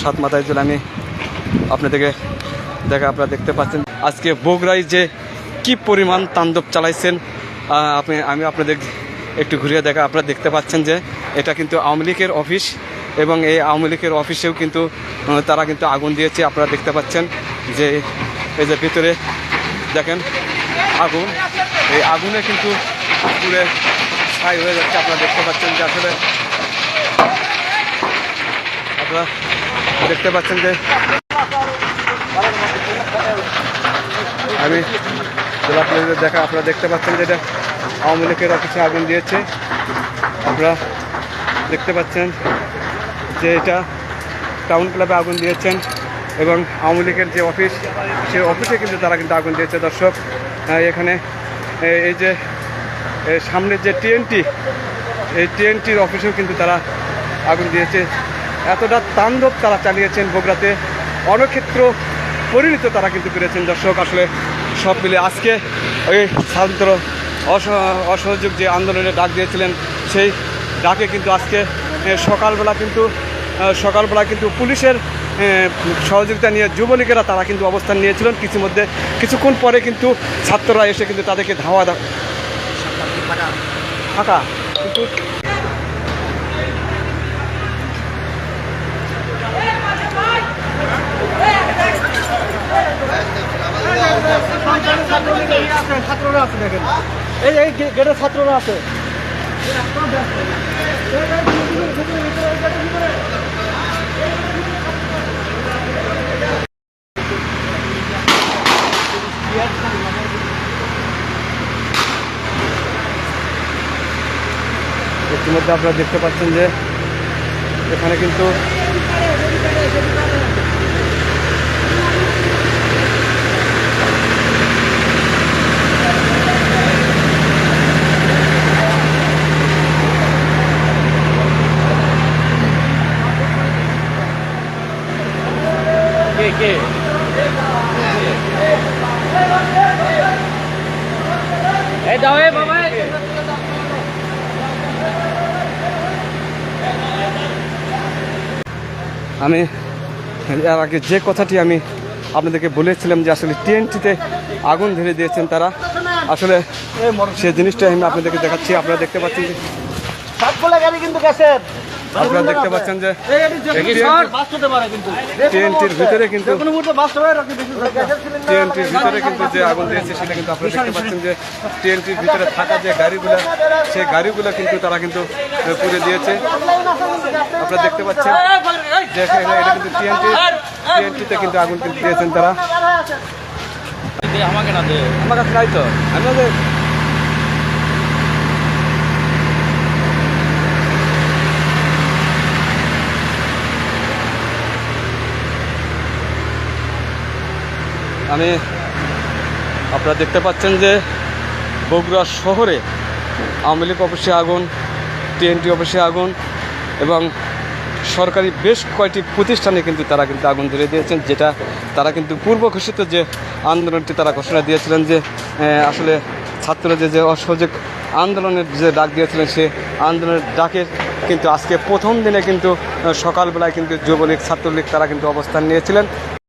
সাত মাথায় চলে আমি আপনাদেরকে দেখা, আপনারা দেখতে পাচ্ছেন। আজকে বগুড়ায় যে কি পরিমাণ তাণ্ডব চালাইছেন আপনি, আমি আপনাদের একটু ঘুরিয়ে দেখা, আপনারা দেখতে পাচ্ছেন যে এটা কিন্তু আওয়ামী লীগের অফিস এবং এই আওয়ামী লীগের অফিসেও কিন্তু তারা কিন্তু আগুন দিয়েছে, আপনারা দেখতে পাচ্ছেন যে এই যে ভিতরে দেখেন আগুন। এই আগুনে কিন্তু পুরে ছাই হয়ে যাচ্ছে, আপনারা দেখতে পাচ্ছেন যে আসলে আপনারা দেখতে পাচ্ছেন যে আমি জেলা দেখা আপনারা দেখতে পাচ্ছেন যে এটা আওয়ামী লীগের অফিসে আগুন দিয়েছে। আপনারা দেখতে পাচ্ছেন যে এটা টাউন ক্লাবে আগুন দিয়েছেন এবং আওয়ামী লীগের যে অফিস সেই অফিসে কিন্তু তারা কিন্তু আগুন দিয়েছে। দর্শক এখানে এই যে এ, সামনের যে টিএনটি এই টিএনটির অফিসেও কিন্তু তারা আগুন দিয়েছে। এতটা তাণ্ডব তারা চালিয়েছেন বগুড়াতে অনক্ষেত্র পরিণত তারা কিন্তু করেছেন দর্শক। আসলে সব মিলে আজকে ওই অস- অসহযোগ যে আন্দোলনে ডাক দিয়েছিলেন, সেই ডাকে কিন্তু আজকে সকালবেলা কিন্তু সকালবেলা কিন্তু পুলিশের সহযোগিতা নিয়ে যুবলীগেরা তারা কিন্তু অবস্থান নিয়েছিলেন। কিছু মধ্যে কিছুক্ষণ পরে কিন্তু ছাত্ররা এসে কিন্তু তাদেরকে ধাওয়া ফাঁকা। কিন্তু ছাত্ররা আছে দেখেন। এই এই গেটের ছাত্ররা আছে। ইতিমধ্যে আপনারা দেখতে পাচ্ছেন যে এখানে কিন্তু কে? কে এই দাও এ বাবা আমি এর আগে যে কথাটি আমি আপনাদেরকে বলেছিলাম যে আসলে টিএনটিতে আগুন ধরে দিয়েছেন তারা আসলে সে জিনিসটা আমি আপনাদেরকে দেখাচ্ছি। আপনারা দেখতে পাচ্ছেন যে গাড়ি কিন্তু আপনারা দেখতে পাচ্ছেন যে টিএনটির ভিতরে কিন্তু কোনো মুহূর্তে বাস রাখি টিএনটির ভিতরে কিন্তু যে আগুন দিয়েছে সেটা কিন্তু আপনারা দেখতে পাচ্ছেন যে টিএনটির ভিতরে থাকা যে গাড়িগুলো সেই গাড়িগুলো কিন্তু তারা কিন্তু পুড়ে দিয়েছে। আপনারা দেখতে পাচ্ছেন যে এটা কিন্তু টিএনটি টিএনটিতে কিন্তু আগুন কিন্তু দিয়েছেন তারা। আমাকে না দে। আমার কাছে নাই তো। আমি আমি, আপনারা দেখতে পাচ্ছেন যে বগুড়া শহরে আওয়ামী লীগ অফিসে আগুন, টিএনটি অফিসে আগুন এবং সরকারি বেশ কয়েকটি প্রতিষ্ঠানে কিন্তু তারা কিন্তু আগুন ধরে দিয়েছেন, যেটা তারা কিন্তু পূর্ব ঘোষিত যে আন্দোলনটি তারা ঘোষণা দিয়েছিলেন যে আসলে ছাত্ররা যে যে অসহযোগ আন্দোলনের যে ডাক দিয়েছিলেন সে আন্দোলনের ডাকে কিন্তু আজকে প্রথম দিনে কিন্তু সকালবেলায় কিন্তু যুবলীগ, ছাত্রলীগ তারা কিন্তু অবস্থান নিয়েছিলেন।